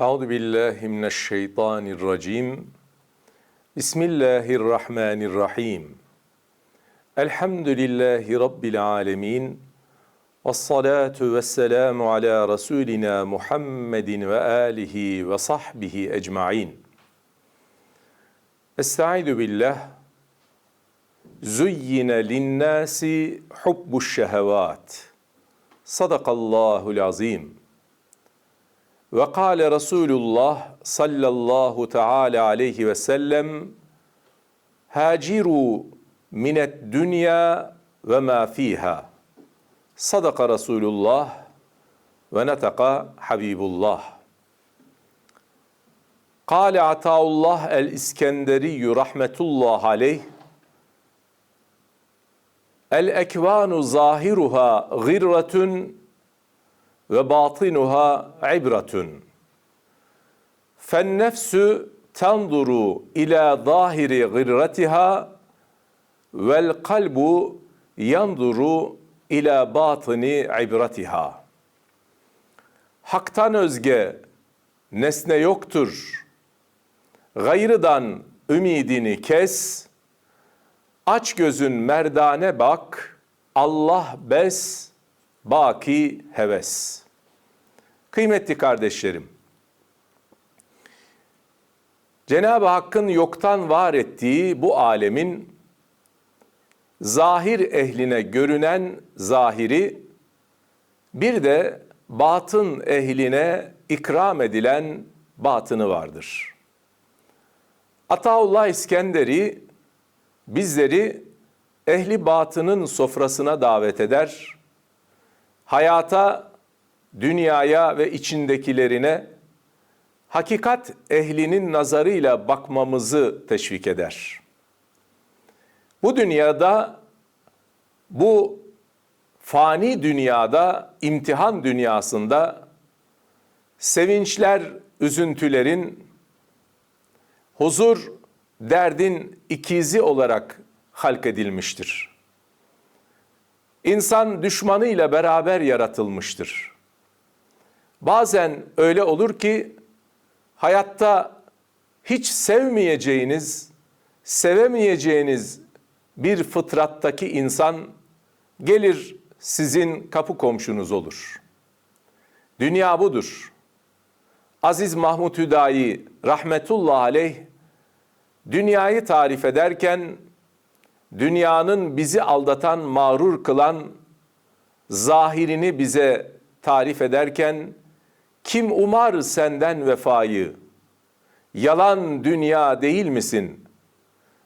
Euzu billahi mineşşeytanirracim. Bismillahirrahmanirrahim. Elhamdülillahi rabbil alamin. Ves salatu vesselamu ala rasulina Muhammedin ve alihi ve sahbihi ecmaîn. Estaizu billah. Zuyyine linnâsi hubbuş şehevât. Ve kâle Resulullah sallallahu teâlâ aleyhi ve sellem Haciru minet dünya ve ma fiha. Sadaka Resulullah ve netaka Habibullah. Kâle Ataullah el-İskenderi rahmetullah aleyh El ekvanu zahiruha gırratun ve batinuha ibratun. Fen nefsü tenduru ila zahiri gırratiha vel kalbu yanduru ila batini ibratiha. Hak'tan özge nesne yoktur. Gayrıdan ümidini kes. Aç gözün merdane bak. Allah bes, baki heves. Kıymetli kardeşlerim, Cenab-ı Hakk'ın yoktan var ettiği bu alemin zahir ehline görünen zahiri bir de batın ehline ikram edilen batını vardır. Ataullah İskenderi bizleri ehli batının sofrasına davet eder. Hayata, dünyaya ve içindekilerine hakikat ehlinin nazarıyla bakmamızı teşvik eder. Bu dünyada bu fani dünyada, imtihan dünyasında sevinçler, üzüntülerin huzur, derdin ikizi olarak halk edilmiştir. İnsan düşmanıyla beraber yaratılmıştır. Bazen öyle olur ki hayatta hiç sevmeyeceğiniz, sevemeyeceğiniz bir fıtrattaki insan gelir sizin kapı komşunuz olur. Dünya budur. Aziz Mahmud Hüdayi rahmetullah aleyh dünyayı tarif ederken dünyanın bizi aldatan, mağrur kılan zahirini bize tarif ederken kim umar senden vefayı? Yalan dünya değil misin?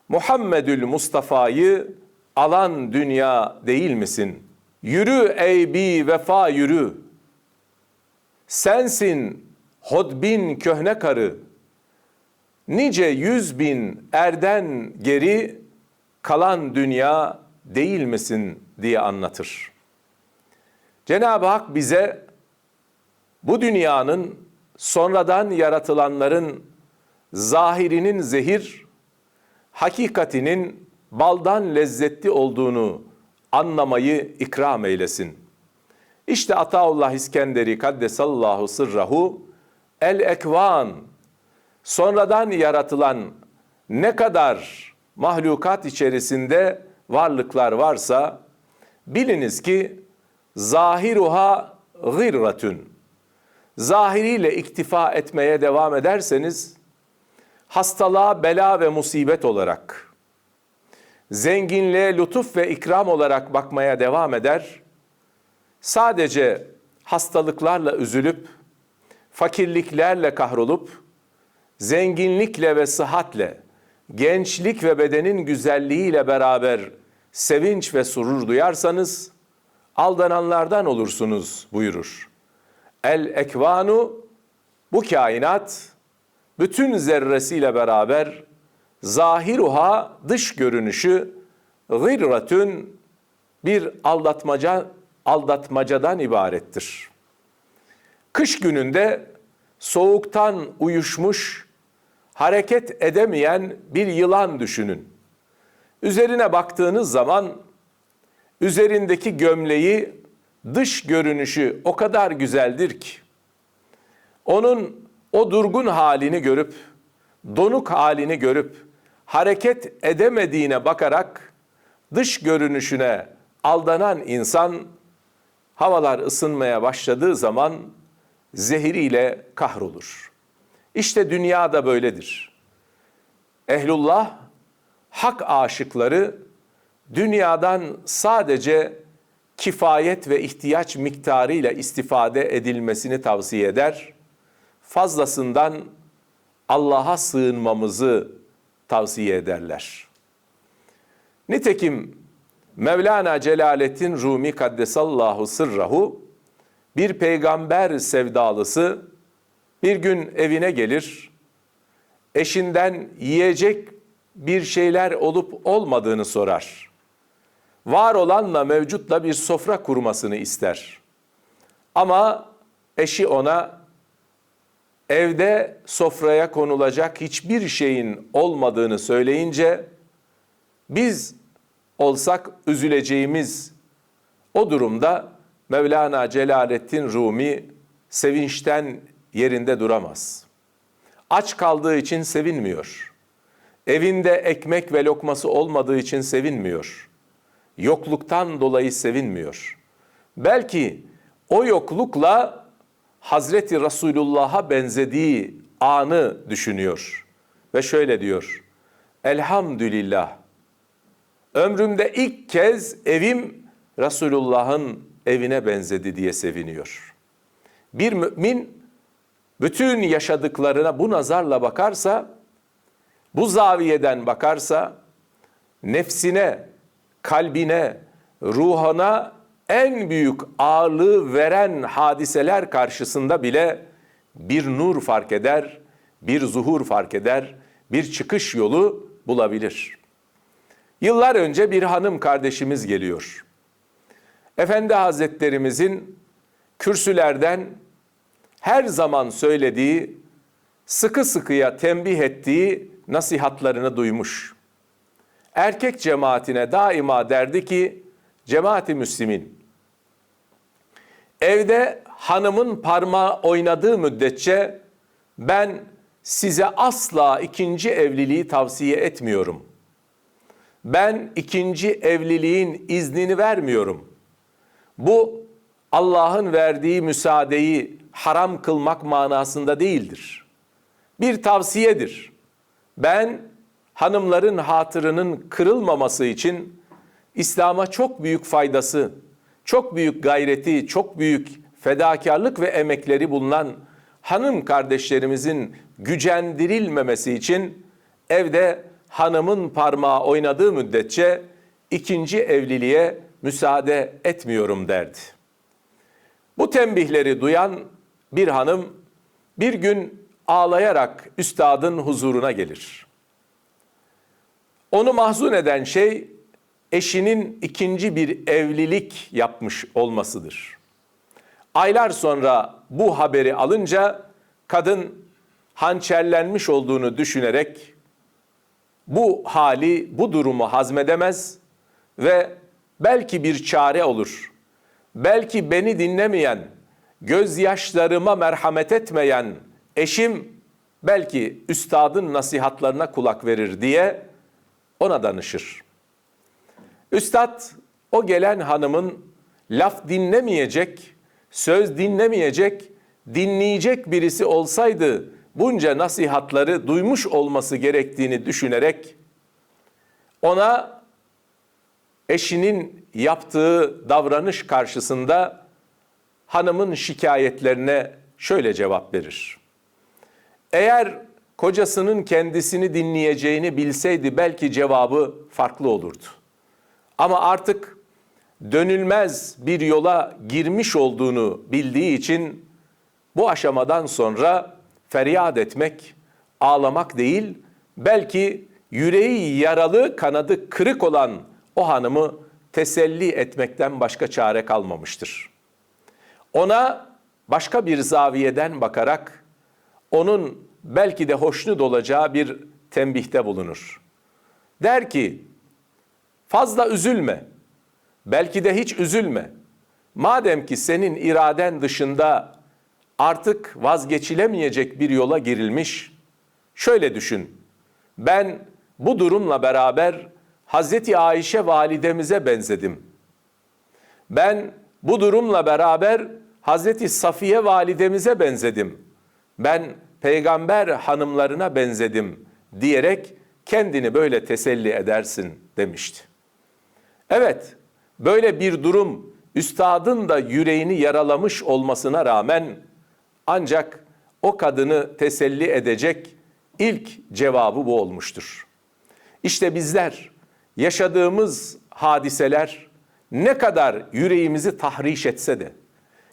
Muhammedül Mustafa'yı alan dünya değil misin? Yürü ey bi vefa yürü. Sensin hodbin köhne karı. Nice yüz bin erden geri kalan dünya değil misin diye anlatır. Cenab-ı Hak bize bu dünyanın sonradan yaratılanların zahirinin zehir, hakikatinin baldan lezzetli olduğunu anlamayı ikram eylesin. İşte Ataullah İskenderi Kaddesallahu sırrahu el ekvan sonradan yaratılan ne kadar mahlukat içerisinde varlıklar varsa biliniz ki zahiruha gırratun zahiriyle iktifa etmeye devam ederseniz hastalığa bela ve musibet olarak zenginliğe lütuf ve ikram olarak bakmaya devam eder. Sadece hastalıklarla üzülüp fakirliklerle kahrolup zenginlikle ve sıhhatle gençlik ve bedenin güzelliğiyle beraber sevinç ve surur duyarsanız aldananlardan olursunuz buyurur. El ekvanu bu kainat bütün zerresiyle beraber zahiruha dış görünüşü gırratün bir aldatmaca aldatmacadan ibarettir. Kış gününde soğuktan uyuşmuş, hareket edemeyen bir yılan düşünün. Üzerine baktığınız zaman üzerindeki gömleği dış görünüşü o kadar güzeldir ki onun o durgun halini görüp, donuk halini görüp, hareket edemediğine bakarak dış görünüşüne aldanan insan havalar ısınmaya başladığı zaman zehiriyle kahrolur. İşte dünya da böyledir. Ehlullah, hak aşıkları dünyadan sadece kifayet ve ihtiyaç miktarıyla istifade edilmesini tavsiye eder. Fazlasından Allah'a sığınmamızı tavsiye ederler. Nitekim Mevlana Celaleddin Rumi Kaddesallahu Sırrahu bir peygamber sevdalısı bir gün evine gelir, eşinden yiyecek bir şeyler olup olmadığını sorar. Var olanla mevcutla bir sofra kurmasını ister. Ama eşi ona evde sofraya konulacak hiçbir şeyin olmadığını söyleyince biz olsak üzüleceğimiz o durumda Mevlana Celaleddin Rumi sevinçten yerinde duramaz. Aç kaldığı için sevinmiyor. Evinde ekmek ve lokması olmadığı için sevinmiyor. Yokluktan dolayı sevinmiyor. Belki o yoklukla Hazreti Resulullah'a benzediği anı düşünüyor. Ve şöyle diyor. Elhamdülillah. Ömrümde ilk kez evim Resulullah'ın evine benzedi diye seviniyor. Bir mümin bütün yaşadıklarına bu nazarla bakarsa, bu zaviyeden bakarsa nefsine, kalbine, ruhuna en büyük ağırlığı veren hadiseler karşısında bile bir nur fark eder, bir zuhur fark eder, bir çıkış yolu bulabilir. Yıllar önce bir hanım kardeşimiz geliyor. Efendi Hazretlerimizin kürsülerden her zaman söylediği, sıkı sıkıya tembih ettiği nasihatlarını duymuş. Erkek cemaatine daima derdi ki, cemaati müslimin, evde hanımın parmağı oynadığı müddetçe ben size asla ikinci evliliği tavsiye etmiyorum. Ben ikinci evliliğin iznini vermiyorum. Bu Allah'ın verdiği müsaadeyi haram kılmak manasında değildir. Bir tavsiyedir. Ben hanımların hatırının kırılmaması için İslam'a çok büyük faydası, çok büyük gayreti, çok büyük fedakarlık ve emekleri bulunan hanım kardeşlerimizin gücendirilmemesi için evde hanımın parmağı oynadığı müddetçe ikinci evliliğe müsaade etmiyorum derdi. Bu tembihleri duyan bir hanım bir gün ağlayarak üstadın huzuruna gelir. Onu mahzun eden şey eşinin ikinci bir evlilik yapmış olmasıdır. Aylar sonra bu haberi alınca kadın hançerlenmiş olduğunu düşünerek bu hali, bu durumu hazmedemez ve belki bir çare olur. Belki beni dinlemeyen, gözyaşlarıma merhamet etmeyen eşim belki üstadın nasihatlarına kulak verir diye ona danışır. Üstad o gelen hanımın laf dinlemeyecek, söz dinlemeyecek, dinleyecek birisi olsaydı bunca nasihatları duymuş olması gerektiğini düşünerek ona eşinin yaptığı davranış karşısında hanımın şikayetlerine şöyle cevap verir. Eğer kocasının kendisini dinleyeceğini bilseydi belki cevabı farklı olurdu. Ama artık dönülmez bir yola girmiş olduğunu bildiği için bu aşamadan sonra feryat etmek, ağlamak değil, belki yüreği yaralı, kanadı kırık olan o hanımı teselli etmekten başka çare kalmamıştır. Ona başka bir zaviyeden bakarak onun belki de hoşnut olacağı bir tembihte bulunur. Der ki, fazla üzülme, belki de hiç üzülme. Madem ki senin iraden dışında artık vazgeçilemeyecek bir yola girilmiş. Şöyle düşün. Ben bu durumla beraber Hazreti Ayşe validemize benzedim. Ben bu durumla beraber Hazreti Safiye validemize benzedim. Ben peygamber hanımlarına benzedim diyerek kendini böyle teselli edersin demişti. Evet, böyle bir durum üstadın da yüreğini yaralamış olmasına rağmen ancak o kadını teselli edecek ilk cevabı bu olmuştur. İşte bizler yaşadığımız hadiseler ne kadar yüreğimizi tahriş etse de,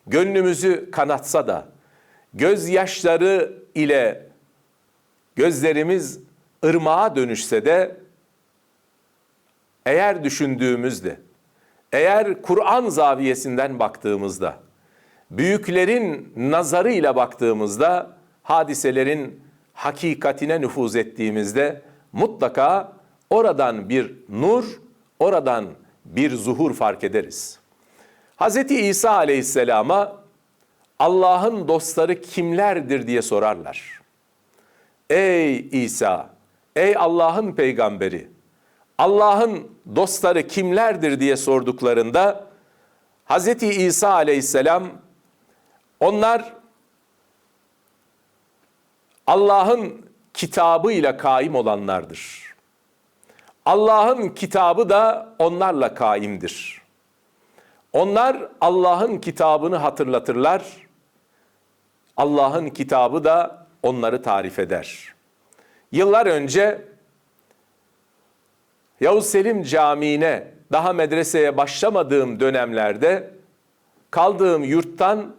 gönlümüzü kanatsa da, gözyaşları ile gözlerimiz ırmağa dönüşse de, eğer düşündüğümüzde, eğer Kur'an zaviyesinden baktığımızda, büyüklerin nazarıyla baktığımızda, hadiselerin hakikatine nüfuz ettiğimizde mutlaka oradan bir nur, oradan bir zuhur fark ederiz. Hz. İsa aleyhisselama Allah'ın dostları kimlerdir diye sorarlar. Ey İsa, ey Allah'ın peygamberi, Allah'ın dostları kimlerdir diye sorduklarında Hz. İsa aleyhisselam onlar Allah'ın kitabıyla kaim olanlardır. Allah'ın kitabı da onlarla kaimdir. Onlar Allah'ın kitabını hatırlatırlar. Allah'ın kitabı da onları tarif eder. Yıllar önce Yavuz Selim Camii'ne daha medreseye başlamadığım dönemlerde kaldığım yurttan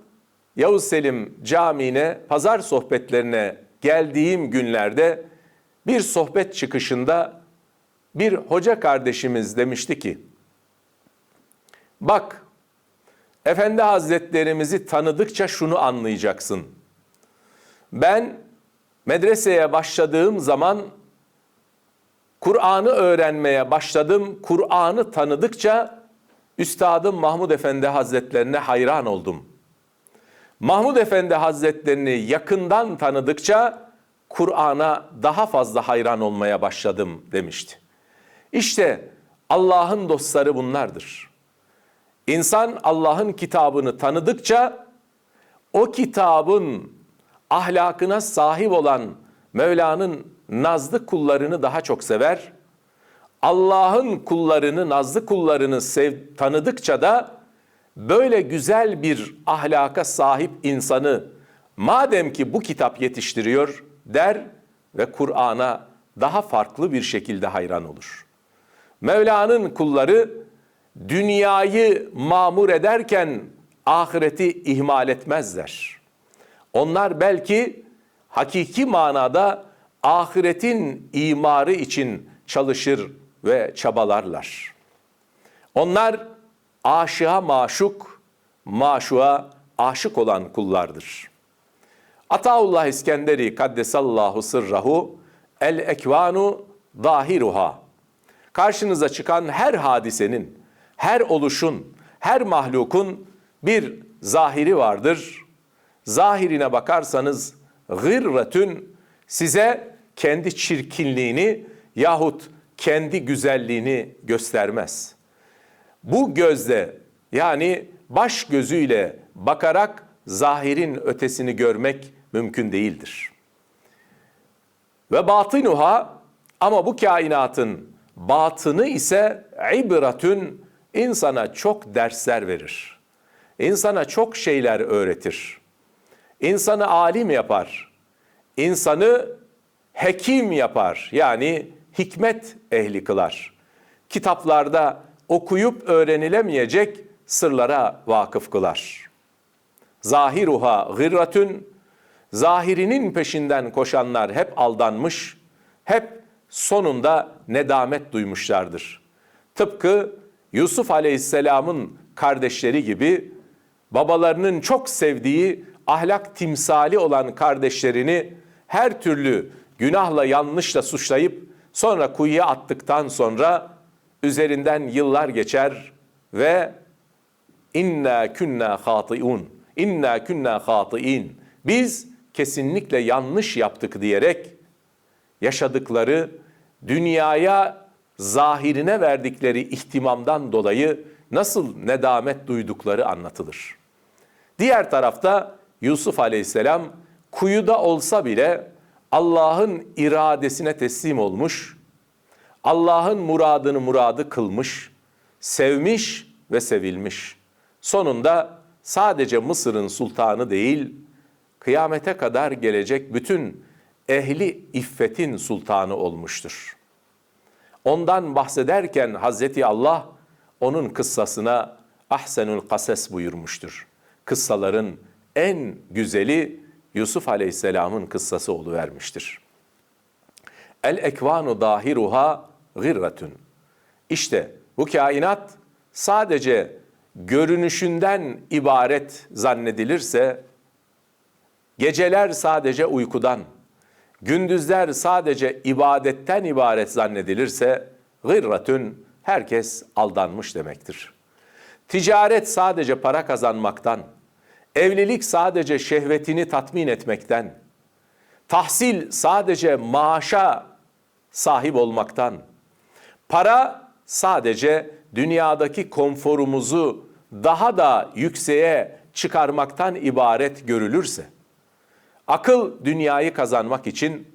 Yavuz Selim Camii'ne pazar sohbetlerine geldiğim günlerde bir sohbet çıkışında bir hoca kardeşimiz demişti ki bak Efendi Hazretlerimizi tanıdıkça şunu anlayacaksın. Ben medreseye başladığım zaman Kur'an'ı öğrenmeye başladım. Kur'an'ı tanıdıkça Üstadım Mahmud Efendi Hazretlerine hayran oldum. Mahmud Efendi Hazretlerini yakından tanıdıkça Kur'an'a daha fazla hayran olmaya başladım demişti. İşte Allah'ın dostları bunlardır. İnsan Allah'ın kitabını tanıdıkça o kitabın ahlakına sahip olan Mevla'nın nazlı kullarını daha çok sever. Allah'ın kullarını, nazlı kullarını sev, tanıdıkça da böyle güzel bir ahlaka sahip insanı madem ki bu kitap yetiştiriyor der ve Kur'an'a daha farklı bir şekilde hayran olur. Mevla'nın kulları dünyayı mamur ederken ahireti ihmal etmezler. Onlar belki hakiki manada ahiretin imarı için çalışır ve çabalarlar. Onlar aşığa maşuk, maşuğa aşık olan kullardır. Ataullah İskenderi kaddesallahu sırrahu el ekvanu dahiruha. Karşınıza çıkan her hadisenin, her oluşun, her mahlukun bir zahiri vardır. Zahirine bakarsanız gırretün size kendi çirkinliğini yahut kendi güzelliğini göstermez. Bu gözle yani baş gözüyle bakarak zahirin ötesini görmek mümkün değildir. Ve batinuha ama bu kainatın batını ise ibretün insana çok dersler verir. İnsana çok şeyler öğretir. İnsanı alim yapar. İnsanı hekim yapar. Yani hikmet ehli kılar. Kitaplarda okuyup öğrenilemeyecek sırlara vakıf kılar. Zahiruha gırratün, zahirinin peşinden koşanlar hep aldanmış, hep sonunda nedamet duymuşlardır. Tıpkı Yusuf Aleyhisselam'ın kardeşleri gibi babalarının çok sevdiği ahlak timsali olan kardeşlerini her türlü günahla yanlışla suçlayıp sonra kuyuya attıktan sonra üzerinden yıllar geçer ve inna kunna hatiun. inna kunna hatiin. Biz kesinlikle yanlış yaptık diyerek yaşadıkları dünyaya zahirine verdikleri ihtimamdan dolayı nasıl nedamet duydukları anlatılır. Diğer tarafta Yusuf Aleyhisselam kuyuda olsa bile Allah'ın iradesine teslim olmuş, Allah'ın muradını muradı kılmış, sevmiş ve sevilmiş. Sonunda sadece Mısır'ın sultanı değil, kıyamete kadar gelecek bütün ehli iffetin sultanı olmuştur. Ondan bahsederken Hazreti Allah onun kıssasına ahsenül kases buyurmuştur. Kıssaların en güzeli Yusuf Aleyhisselam'ın kıssası oluvermiştir. El ekvanu dahiruha gırratun. İşte bu kainat sadece görünüşünden ibaret zannedilirse, geceler sadece uykudan, gündüzler sadece ibadetten ibaret zannedilirse, gırratun herkes aldanmış demektir. Ticaret sadece para kazanmaktan, evlilik sadece şehvetini tatmin etmekten, tahsil sadece maaşa sahip olmaktan, para sadece dünyadaki konforumuzu daha da yükseğe çıkarmaktan ibaret görülürse, akıl dünyayı kazanmak için,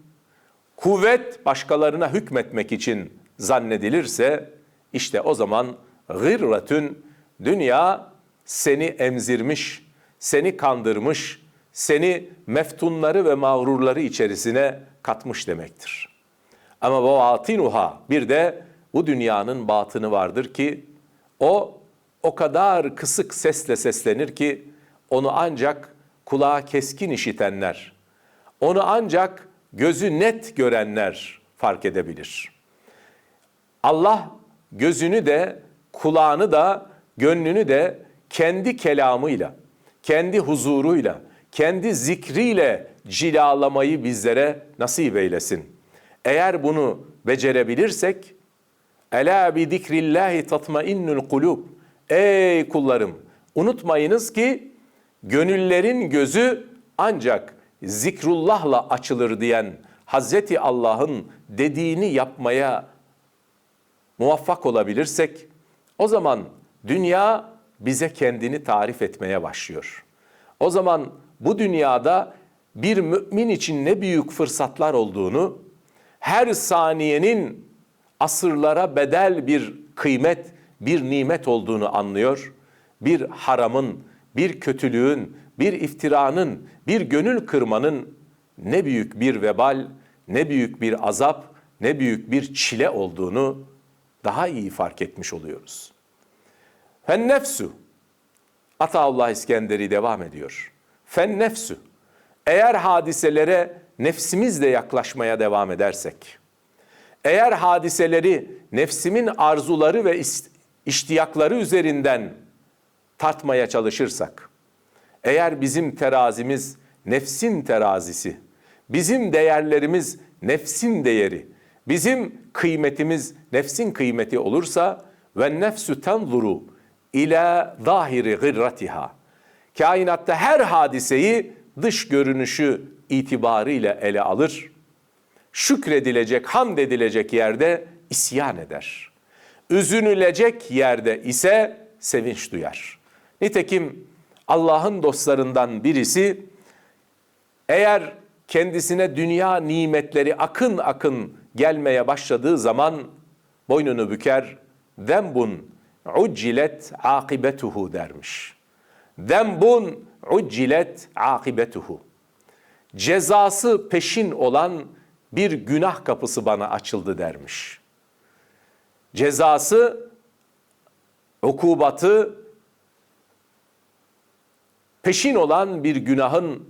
kuvvet başkalarına hükmetmek için zannedilirse, işte o zaman gırratün dünya seni emzirmiş, seni kandırmış, seni meftunları ve mağrurları içerisine katmış demektir. Ama bu atinuha bir de bu dünyanın batını vardır ki o o kadar kısık sesle seslenir ki onu ancak kulağa keskin işitenler, onu ancak gözü net görenler fark edebilir. Allah gözünü de, kulağını da, gönlünü de kendi kelamıyla, kendi huzuruyla, kendi zikriyle cilalamayı bizlere nasip eylesin. Eğer bunu becerebilirsek, Ela bi zikrillahi tatmainnul kulub. Ey kullarım, unutmayınız ki gönüllerin gözü ancak zikrullahla açılır diyen Hazreti Allah'ın dediğini yapmaya muvaffak olabilirsek o zaman dünya bize kendini tarif etmeye başlıyor. O zaman bu dünyada bir mümin için ne büyük fırsatlar olduğunu, her saniyenin asırlara bedel bir kıymet, bir nimet olduğunu anlıyor. Bir haramın, bir kötülüğün, bir iftiranın, bir gönül kırmanın ne büyük bir vebal, ne büyük bir azap, ne büyük bir çile olduğunu daha iyi fark etmiş oluyoruz. Fen nefsu. Ataullah İskenderi devam ediyor. Fen nefsu. Eğer hadiselere nefsimizle yaklaşmaya devam edersek, eğer hadiseleri nefsimin arzuları ve iştiyakları üzerinden tartmaya çalışırsak, eğer bizim terazimiz nefsin terazisi, bizim değerlerimiz nefsin değeri, bizim kıymetimiz nefsin kıymeti olursa ve nefsü tenzuru ila zahiri gırratiha. Kainatta her hadiseyi dış görünüşü itibarıyla ele alır. Şükredilecek, hamd edilecek yerde isyan eder. Üzünülecek yerde ise sevinç duyar. Nitekim Allah'ın dostlarından birisi eğer kendisine dünya nimetleri akın akın gelmeye başladığı zaman boynunu büker, dembun uccilet akibetuhu dermiş. Dembun uccilet akibetuhu. Cezası peşin olan bir günah kapısı bana açıldı dermiş. Cezası, ukubatı peşin olan bir günahın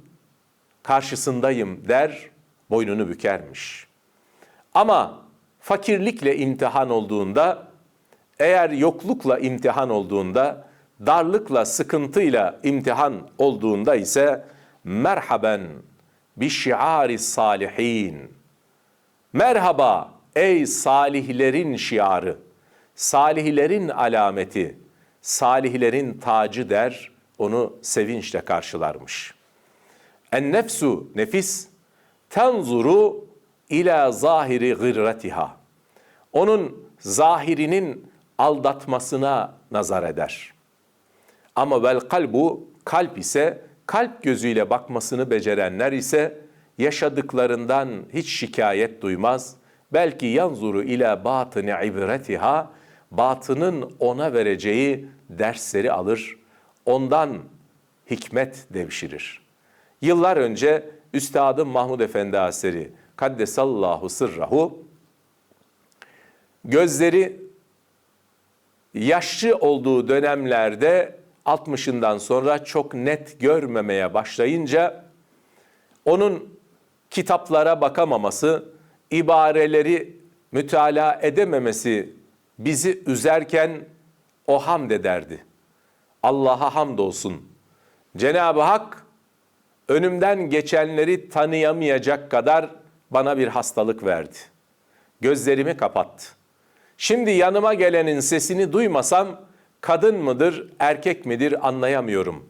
karşısındayım der, boynunu bükermiş. Ama fakirlikle imtihan olduğunda, eğer yoklukla imtihan olduğunda, darlıkla, sıkıntıyla imtihan olduğunda ise merhaben bi şiari salihin. Merhaba ey salihlerin şiarı, salihlerin alameti, salihlerin tacı der onu sevinçle karşılarmış. En nefsu nefis tenzuru ila zahiri gırratiha. Onun zahirinin aldatmasına nazar eder. Ama vel kalbu kalp ise kalp gözüyle bakmasını becerenler ise yaşadıklarından hiç şikayet duymaz. Belki yanzuru ila batını ibretiha batının ona vereceği dersleri alır. Ondan hikmet devşirir. Yıllar önce Üstadım Mahmud Efendi Aseri Kaddesallahu sırrahu gözleri yaşlı olduğu dönemlerde 60'ından sonra çok net görmemeye başlayınca onun kitaplara bakamaması, ibareleri mütalaa edememesi bizi üzerken o hamd ederdi. Allah'a hamdolsun. Cenab-ı Hak önümden geçenleri tanıyamayacak kadar bana bir hastalık verdi. Gözlerimi kapattı. Şimdi yanıma gelenin sesini duymasam kadın mıdır, erkek midir anlayamıyorum.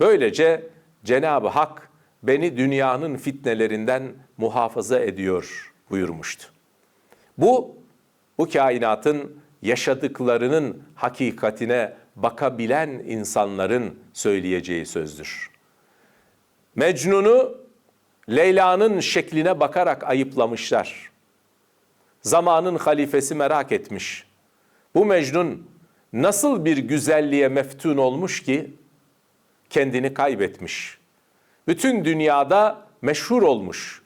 Böylece Cenab-ı Hak beni dünyanın fitnelerinden muhafaza ediyor buyurmuştu. Bu, bu kainatın yaşadıklarının hakikatine bakabilen insanların söyleyeceği sözdür. Mecnun'u Leyla'nın şekline bakarak ayıplamışlar. Zamanın halifesi merak etmiş. Bu Mecnun nasıl bir güzelliğe meftun olmuş ki kendini kaybetmiş. Bütün dünyada meşhur olmuş.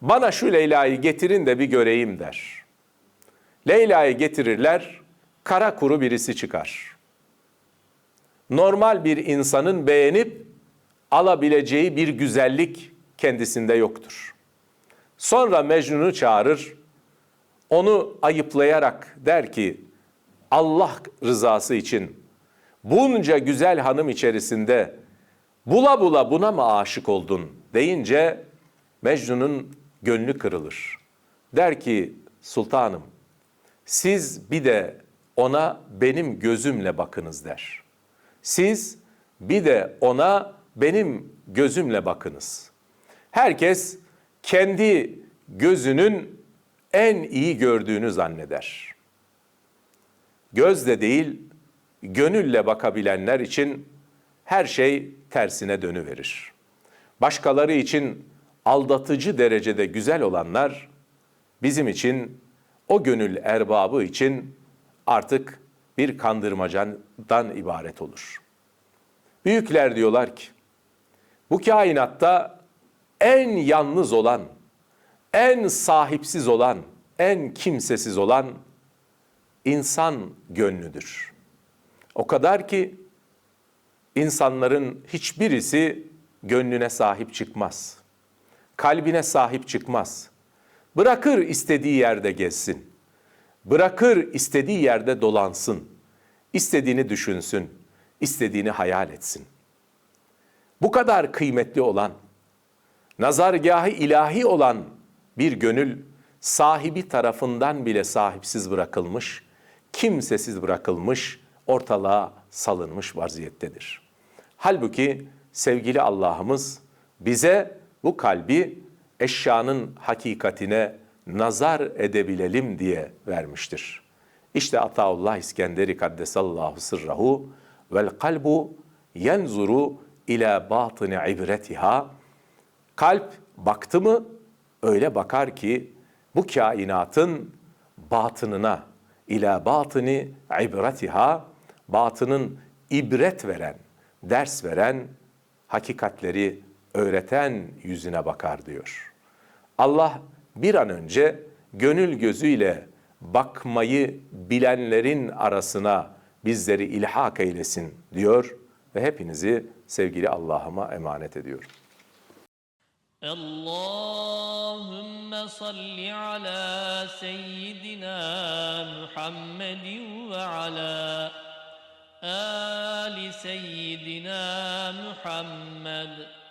Bana şu Leyla'yı getirin de bir göreyim der. Leyla'yı getirirler, kara kuru birisi çıkar. Normal bir insanın beğenip alabileceği bir güzellik kendisinde yoktur. Sonra Mecnun'u çağırır, onu ayıplayarak der ki Allah rızası için bunca güzel hanım içerisinde bula bula buna mı aşık oldun deyince Mecnun'un gönlü kırılır. Der ki sultanım siz bir de ona benim gözümle bakınız der. Siz bir de ona benim gözümle bakınız. Herkes kendi gözünün en iyi gördüğünü zanneder. Gözle değil, gönülle bakabilenler için her şey tersine dönüverir. Başkaları için aldatıcı derecede güzel olanlar bizim için o gönül erbabı için artık bir kandırmacadan ibaret olur. Büyükler diyorlar ki bu kainatta en yalnız olan, en sahipsiz olan, en kimsesiz olan insan gönlüdür. O kadar ki insanların hiçbirisi gönlüne sahip çıkmaz. Kalbine sahip çıkmaz. Bırakır istediği yerde gezsin. Bırakır istediği yerde dolansın. İstediğini düşünsün. istediğini hayal etsin. Bu kadar kıymetli olan, nazargahı ilahi olan bir gönül sahibi tarafından bile sahipsiz bırakılmış, kimsesiz bırakılmış, ortalığa salınmış vaziyettedir. Halbuki sevgili Allah'ımız bize bu kalbi eşyanın hakikatine nazar edebilelim diye vermiştir. İşte Ataullah İskenderi Kaddesallahu sırrahu vel kalbu yenzuru ila batını ibretiha. Kalp baktı mı öyle bakar ki bu kainatın batınına ila batını ibretiha batının ibret veren, ders veren, hakikatleri öğreten yüzüne bakar diyor. Allah bir an önce gönül gözüyle bakmayı bilenlerin arasına bizleri ilhak eylesin diyor ve hepinizi sevgili Allah'ıma emanet ediyorum. Allahümme salli ala seyyidina Muhammedin ve ala ali seyyidina Muhammed.